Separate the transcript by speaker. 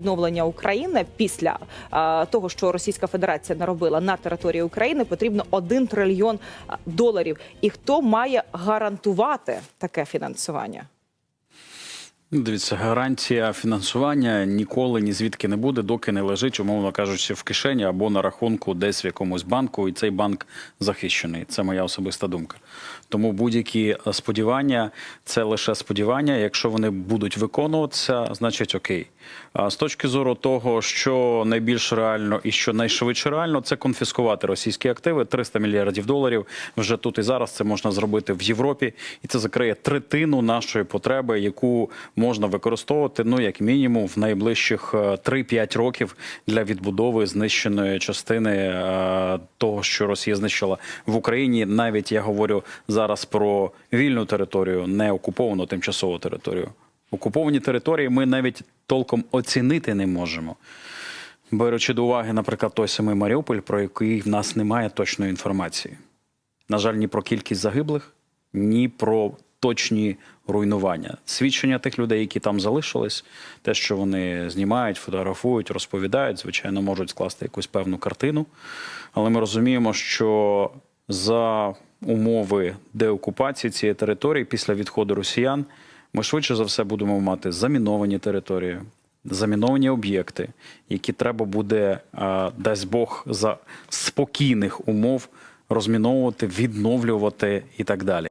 Speaker 1: Відновлення України після е, того, що Російська Федерація наробила на території України, потрібно 1 трильйон доларів. І хто має гарантувати таке фінансування?
Speaker 2: Ну, Дивіться, гарантія фінансування ніколи ні звідки не буде, доки не лежить, умовно кажучи, в кишені або на рахунку десь в якомусь банку, і цей банк захищений. Це моя особиста думка. Тому будь-які е, сподівання це лише сподівання. Якщо вони будуть виконуватися, значить окей. А з точки зору того, що найбільш реально і що найшвидше реально, це конфіскувати російські активи 300 мільярдів доларів. Вже тут і зараз це можна зробити в Європі, і це закриє третину нашої потреби, яку можна використовувати ну як мінімум в найближчих е, 3-5 років для відбудови знищеної частини е, того, що Росія знищила в Україні. Навіть я говорю зараз про вільну територію, не окуповану тимчасову територію. Окуповані території ми навіть толком оцінити не можемо. Беручи до уваги, наприклад, той самий Маріуполь, про який в нас немає точної інформації. На жаль, ні про кількість загиблих, ні про точні руйнування. Свідчення тих людей, які там залишились, те, що вони знімають, фотографують, розповідають, звичайно, можуть скласти якусь певну картину. Але ми розуміємо, що за умови деокупації цієї території після відходу росіян ми швидше за все будемо мати заміновані території, заміновані об'єкти, які треба буде, дасть Бог, за спокійних умов розміновувати, відновлювати і так далі.